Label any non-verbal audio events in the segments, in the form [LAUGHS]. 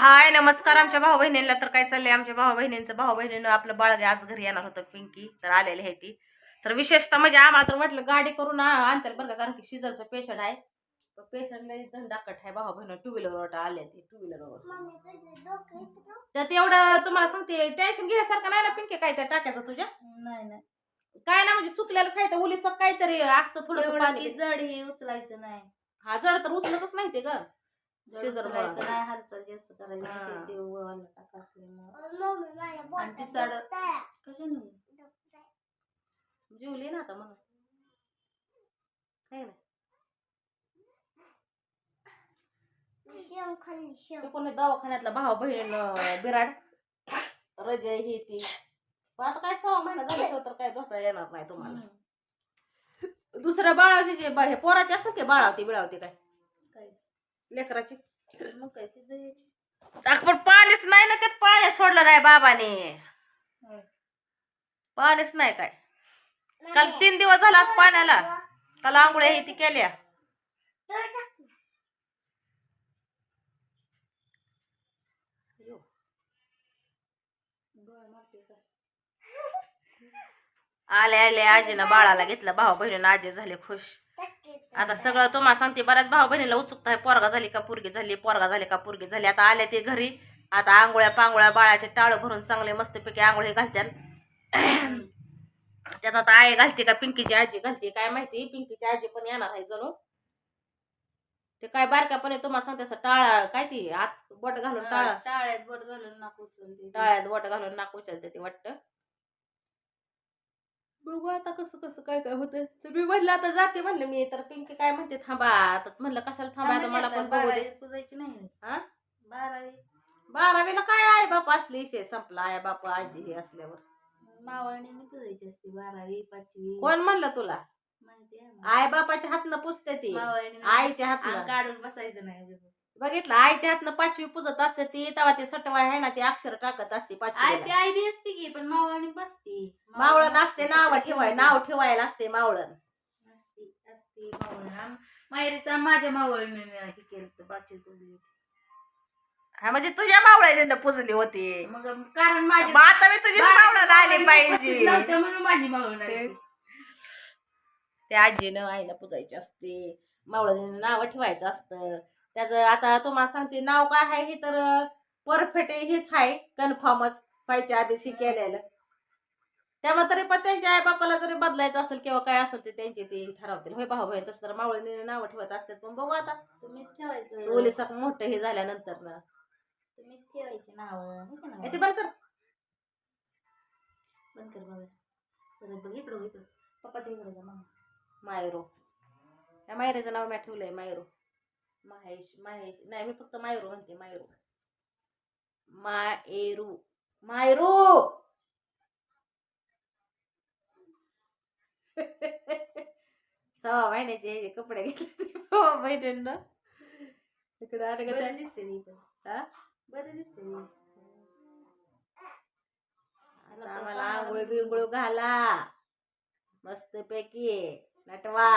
हाय नमस्कार आमच्या भाऊ बहिणींना तर काय चाललंय? आमच्या भाऊ बहिणींचं भाऊ बहिणीनं आपलं बाळगे आज घरी येणार होतं पिंकी तर आलेली आहे ती. तर विशेषतः म्हणजे आम्हाला तर वाटलं गाडी करून आणतील बरं का? कारण की शिजरचं पेशंट आहे. तो पेशंटला धंडाकट आहे भाऊ बहिणी टू व्हीलरवर आले ते टू व्हीलरवर त्यात एवढं तुम्हाला सांगते टेन्शन घ्यायसारखं नाही ना पिंकी काय त्या टाक्याचं तुझ्या? नाही नाही. काय ना म्हणजे सुकलेलं खायचं उलीस काहीतरी असतं थोडस एवढं पाणी जड हे उचलायचं नाही. हा जड तर उचलतच नाही ते ग. नाही हालचाल जास्त करायची. नाही ते- ते ओवाला टाका असल्यामुळं आणि ती साड कशाने? जेवली ना आता म्हणून. काय ना ते कोणी दवाखान्यातला भाऊ बहीण बिराड. रजय ही ती. पण आता काय सहा महिना झाला तर काय धोता येणार नाही तुम्हाला. दुसऱ्या बाळाची जे हे पोराची असतात की बाळावती बिळावती काय? लेकराची. मग काय ते द्यायची. अगं पण पाणीच नाही ना त्यात पाणी सोडलं नाही बाबाने. पाणीच नाही काय. काल तीन दिवस झाला आज पाण्याला. काल आंघोळ्या ही ती केल्या. यो. आले आले आजीनं बाळाला घेतलं. भाऊ बहिणीनं आजी झाले खुश. आता सगळं तुम्हाला सांगते बऱ्याच भाऊ बहिणीला उत्सुकता आहे पोरगा झाली का पोरगी झाली पोरगा झाली का पोरगी झाली. आता आले ते घरी आता आंघोळ्या पांगोळ्या बाळाचे टाळ भरून चांगले मस्तपैकी आंघोळी घालत्याल [CLEARS THROAT] त्यात आता आई घालते का पिंकीची आजी घालते काय माहिती पिंकीची आजी पण येणार आहे जणू. ते काय बारक्यापणे तुम्हाला सांगते असं टाळा काय ती आत बोट घालून टाळा. टाळ्यात बोट घालून नाक उचलते टाळ्यात बोट घालून नाक उचलते ते वाटतं. बघू आता कसं कसं काय काय होतं तर मी म्हणलं आता जाते म्हणलं मी. तर पिंकी काय म्हणते थांबा आता. म्हणलं कशाला थांबा आता? मला पण बघू दे. पुजायची नाही हा बारावी. बारावीला काय आहे बापा असले विषय संपला आहे बापा आजी हे असल्यावर. मावळणी मी पुजायची असते बारावी पाचवी. कोण म्हणलं तुला? माहिती आहे मला. आई बापाच्या हातनं पुसते ती. मावळणी आईच्या हातनं. काढून बसायचं नाही बघितलं आईच्या हातनं पाचवी पुजत असते ती तेव्हा ती सटवाय आहे ना ती अक्षर टाकत असते आई पाचवी आई बी असते की पण मावळणी बसते. मावळण असते नाव ठेवाय नाव ठेवायला असते मावळण. असते असते मावळण. माहेरीचा माझ्या मावळणीने हे केलं होतं, पाचवी पुजली होती. हा म्हणजे तुझ्या मावळ्याने पुजली होती. मग कारण माझी मग आता मी तुझी मावळण आली पाहिजे. नव्हतं म्हणून माझी मावळण आली. ते आजीनं आईला पुजायची असते. मावळ्याने नाव ठेवायचं असतं. त्याचं आता तुम्हाला सांगते नाव काय आहे हे तर परफेक्ट हेच आहे कन्फर्मच व्हायच्या आधी केलेलं त्यामुळे तरी पण त्यांच्या आई बापाला जरी बदलायचं असेल किंवा काय असेल ते त्यांचे ते ठरवतील. होय भाऊ बहीण तसं तर मावळीने नावं ठेवत असतात. पण बघू आता. तुम्हीच ठेवायचं. ओलीसाक मोठं हे झाल्यानंतर ना. तुम्हीच ठेवायची नाव. ते बंद कर. बंद कर परत बघ इकडं इकडं. पप्पाच्या इकडे जा मामा मायरो. त्या मायरेचं नाव मी ठेवलंय मायरो. माहेश माहेश नाही मी फक्त मायरो म्हणते मायरो. मायरू मायरू! सहा महिन्याचे कपडे घेतले बहिणींना इकडे त्या- दिसते ती पण. हा? बरं दिसते. आता आम्हाला आंघोळ बिंगोळ घाला. मस्त पैकी. नटवा.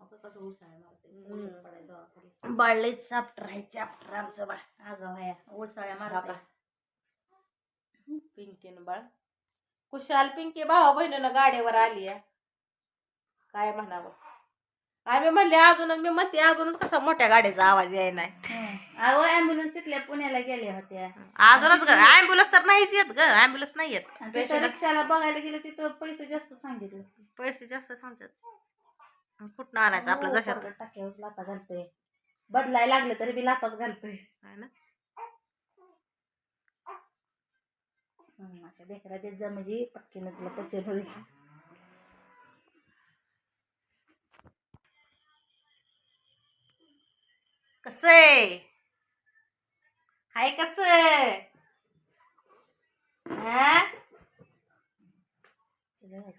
आपण कसं उसाळ मारते हम्म. पडायचं दवाखान्यात. बाळले चाप्टर आहे चाप्टर आमचं बाळ. भाया उसाळ्या बघा. मारते पिंकीन बाळ. कुशाल पिंकी भावा बहिणीनं गाडीवर आली आहे काय म्हणावं? आम्ही म्हणले अजूनच मी म्हणते अजूनच कसा मोठ्या गाडीचा आवाज याय नाही अहो तिथल्या पुण्याला गेल्या होत्या. अजूनच ऍम्ब्युलन्स तर नाहीच येत ग ऍम्ब्युलन्स नाही येत. रिक्षाला बघायला गेलं तिथं पैसे जास्त सांगितले. पैसे जास्त सांगतात. कुठनं आणायचं? आपलं हो, जशात. टाक्यावर लाता घालतोय. बदलायला लागलं तरी बी लाताच घालतोय. ना? हम्म, अशा देखरा देत जा म्हणजे पटकीनं तुला पचन होईल कसं आहे? हाय कस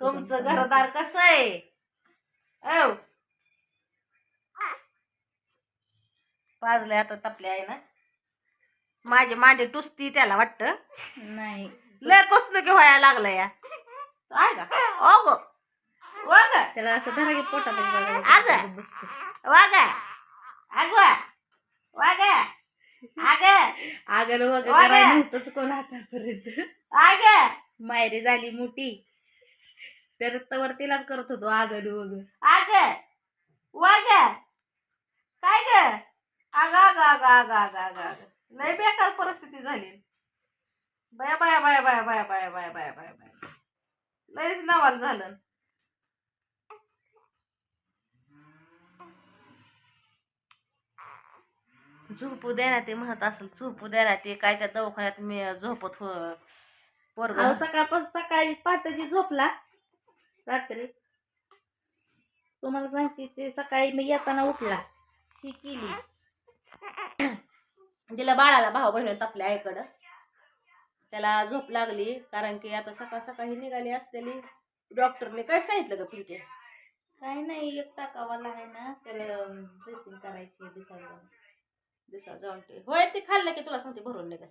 तुमचं घरदार कसं आहे? औ पाजले आता तपले आहे ना. माझी मांडी टुसती त्याला वाटतं. नाही. लय कसलं की व्हायला लागलं या. आहे का? ओ गो वाग. त्याला असं धरा की पोटात अगं. बसते वाग. अगवा वाग. वगैरे वागे. करायला नव्हतंच कोण आतापर्यंत आगे मायरी झाली मोठी. तर तवर तिलाच करत होतो आगल वगैरे आगे वाग. काय ग? अग अग अग अग अग अग अग लय बेकार परिस्थिती झाली. बाया बाया बाया बाया बाया बाया बाया बाया बाया बाया. लयच नवाल झालं. झोपू द्या ना ते म्हणत असेल झोपू द्या ना ते काय त्या दवाखान्यात मी झोपत हो पोरग. सकाळपासून सकाळी पहाटेची झोपला. रात्री. तुम्हाला सांगते ते सकाळी मी येताना उठला. शी केली. तिला बाळाला भाऊ बहिणी तापल्या आईकडं. त्याला झोप लागली कारण की आता सकाळ सकाळी निघाली असलेली. डॉक्टरने काय सांगितलं ग पिंके? काय नाही एक टाकावाला आहे ना त्याला ड्रेसिंग करायची दिसायला. दिसा जाऊन ते. होय ते खाल्लं की तुला सांगते भरून निघाल.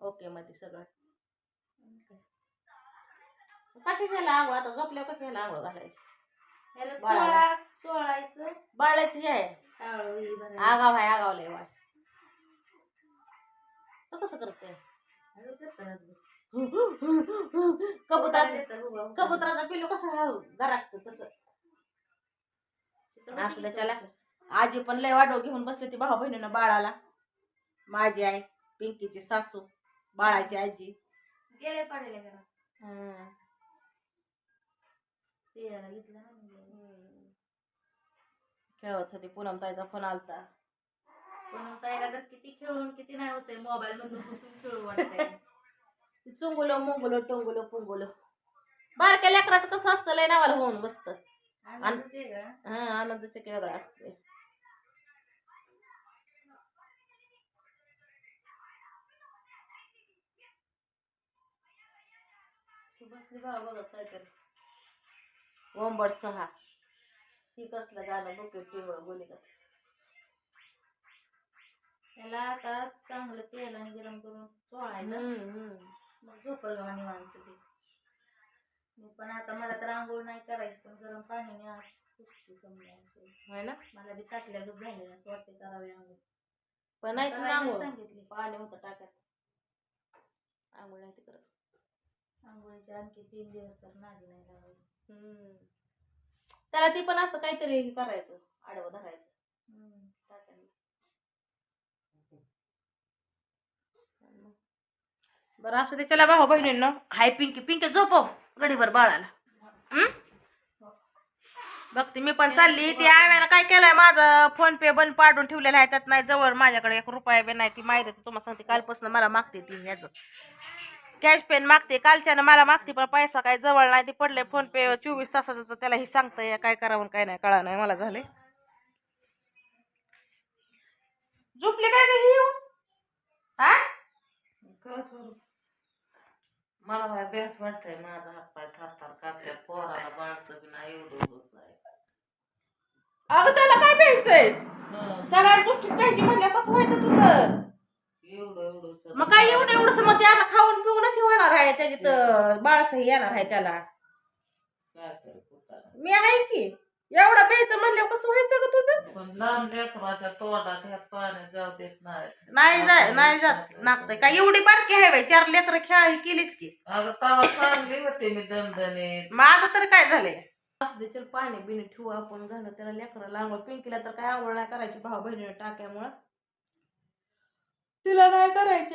ओके मध्ये सगळं. कशी घ्यायला आंघोळ आता झोपल्यावर कशी घ्यायला आंघोळ घालायची याला बाळाला. चोळा चोळायचं बाळाची हे आहे ही भरायची. आगाव आहे आगाव लय वाळ तो कसं करते हळू करतात बघ. कबुतराचं येतं. कबुतराचा पिल्लू कसं घरात तसं तिथं असं बसली चौकट. आजी पण लय वाढव घेऊन बसली ती भाऊ बहिणीनं बाळाला माझी आई पिंकीची सासू बाळाची आजी गेले पाडेले घरात हम्म. पियाला घेतलं ना. खेळत होती. पूनम ताईचा फोन आलता. पण ताईला तर किती खेळून किती नाही होतंय. मोबाईल मधून बसून खेळू वाटतंय. [LAUGHS] चुंगुलो मुंगुलो टोंगुलो पुंगुलो. बारक्या लेकराचं कसं असतं? लय नावाला होऊन बसतं. हा आनंदच एक वेगळा असतोय. बसली भाऊ बघत काहीतरी ओंबड सहा. ही कसलं गाणं बघ टिवळ बोली का त्याला आता चांगलं तेल आणि गरम करून चोळायचं. मग झोपल जेव्हा निवांत ते. मी पण आता मला तर आंघोळ नाही करायची पण गरम समजा अशी. होय ना? मला बी ताटल्यागत झाले असं वाटते करावे आंघोळ. पण नाही आंघोळ. सांगितली. पाणी होतं टाक्यात. आंघोळ नाही ते करत. आंघोळीचे आणखी तीन दिवस तर नादी नाही लावायची. त्याला ती पण असं काहीतरी करायचं आडवं धरायचं. बरं असं ते चला भाऊ बहिणींना. हाय पिंकी पिंकी झोपव गडीभर हो, बाळाला. बघते मी पण चालली. ती आव्यानं काय केलंय माझं फोन पे बंद पाडून ठेवलेलं आहे त्यात नाही जवळ माझ्याकडे एक रुपया बी नाही. ती माहिती तुम्हाला सांगते कालपासून मला मागते ती ह्याचं. कॅश पेन मागते कालच्यानं मला मागते पण पैसा काय जवळ नाही ते पडले फोन पे चोवीस तासाचं तर त्याला ही सांगतंय काय करावं काय नाही कळा नाही मला झाले झोपले काय ग ही? येऊन हा मला काय बेस वाटतंय माझा हात पाय थरथर कापल्या पोराला बाळचं बी नाही एवढं होत आहे अगं त्याला काय प्यायचंय सगळ्या गोष्टी प्यायची म्हणल्या कसं व्हायचं तुझं? एवढं एवढं सगळं. मग काय एवढं एवढं मग ते आता खाऊन पिऊनच हे होणार आहे त्याच्यात बाळसही येणार आहे त्याला. काय करू कुठं मी आहे की एवढं प्यायचं म्हणल्यावर कसं व्हायचं ग तुझं? पण लहान लेकराच्या तोंडात जाऊ देत नाही. नाही जाय नाही जात नागतंय काय एवढी बारकी आहे बाई चार लेकरं खेळा ही केलीच की. अगं तवा चांगली होते मी दणदणीत. मग आता तर काय झालंय? चल पाणी बिणी ठेवू आपण झालं त्याला लेकरं लागवड पिंकीला तर काय आंघोळ नाही करायची भाऊ बहिणीने टाक्यामुळं. तिला नाही करायची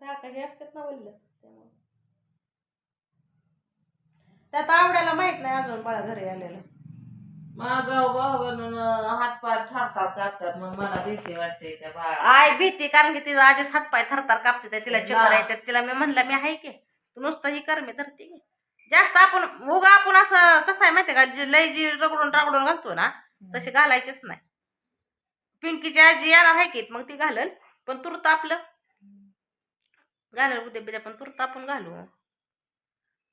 टाका हे असतात ना त्यामुळं. त्यात आवड्याला माहीत नाही अजून बाळा घरी आलेलं. माझा भाऊ हात पाय थरथर कापतात मग मला भीती वाटते त्या बाळा आय भीती कारण की तिला आधीच हातपाय थरथर कापते त्या तिला चक्कर येतात. तिला मी म्हणलं मी आहे की तू नुसतं ही कर मी धरते की. जास्त आपण उगा आपण असं कसं आहे माहितीये का जी लय जी रगडून रगडून घालतो ना तसे घालायचेच नाही. पिंकीची आजी येणार आहे की मग ती घालल पण तुरत आपलं. घालल उद्या बिद्या पण तुरत आपण घालू.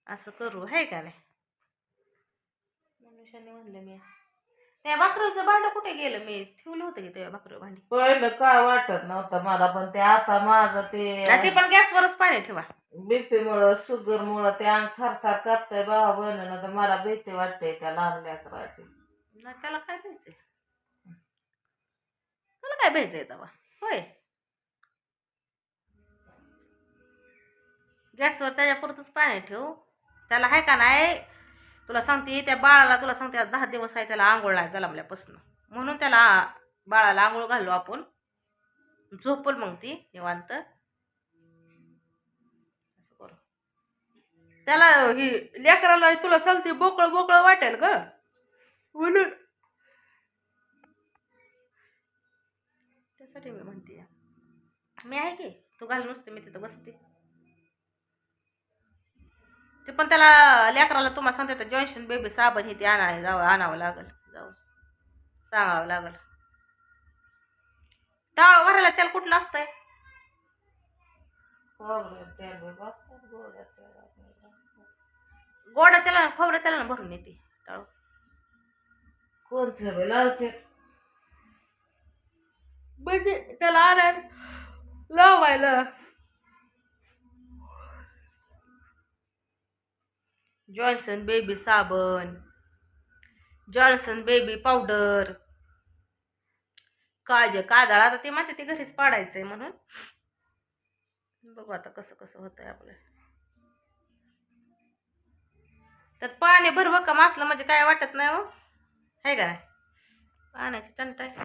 असं करू आहे का नाही? मनुष्याने म्हणलं मी. त्या भाकरीचं भांड कुठे गेलं? मी ठेवलं होतं की त्या भाकरी भांडी? पहिलं काय वाटत नव्हतं मला पण ते आता माझं ते ते पण गॅसवरच पाणी ठेवा. बीपी मुळे शुगर मुळे ते अंग थरथर कापतंय भावा बहिणीनं तर मला भीती वाटते त्या लहान लेकराची. त्याला काय द्यायचंय तुला काय भ्यायचं आहे तवा होय. गॅसवर त्याच्यापुरतच पाणी ठेव. त्याला आहे का नाही? तुला सांगते त्या बाळाला तुला सांगते दहा दिवस आहे त्याला आंघोळ नाही जलमल्यापासून म्हणून त्याला बाळाला आंघोळ घालू आपण. झोपल मग ती निवांत. असं करू. त्याला ही लेकराला तुला सांगते बोकळ बोकळ वाटेल ग. म्हणून त्याच्यासाठी मी म्हणते. मी आहे की? तू घाल नुसते मी तिथं बसते. ते पण त्याला लेकराला तुम्हाला सांगते जॉयशन बेबी साबण हे ते आणा जावं आणावं लागल जाऊ सांगावं लागल. टाळ भरायला त्याला कुठलं असतंय? गोड्या तेलात. गोडा त्याला खोबरं त्याला ना भरून येते टाळू कोणचं लावते? म्हणजे त्याला आणायला लावायला. जॉन्सन बेबी साबण जॉन्सन बेबी पावडर. काज काजळ आता ते माहिती ते घरीच पाडायचंय म्हणून. बघू आता कसं कसं होतंय आपलं. तर पाणी भरवं का असलं म्हणजे काय वाटत नाही हो? आहे का पाण्याची टंट आहे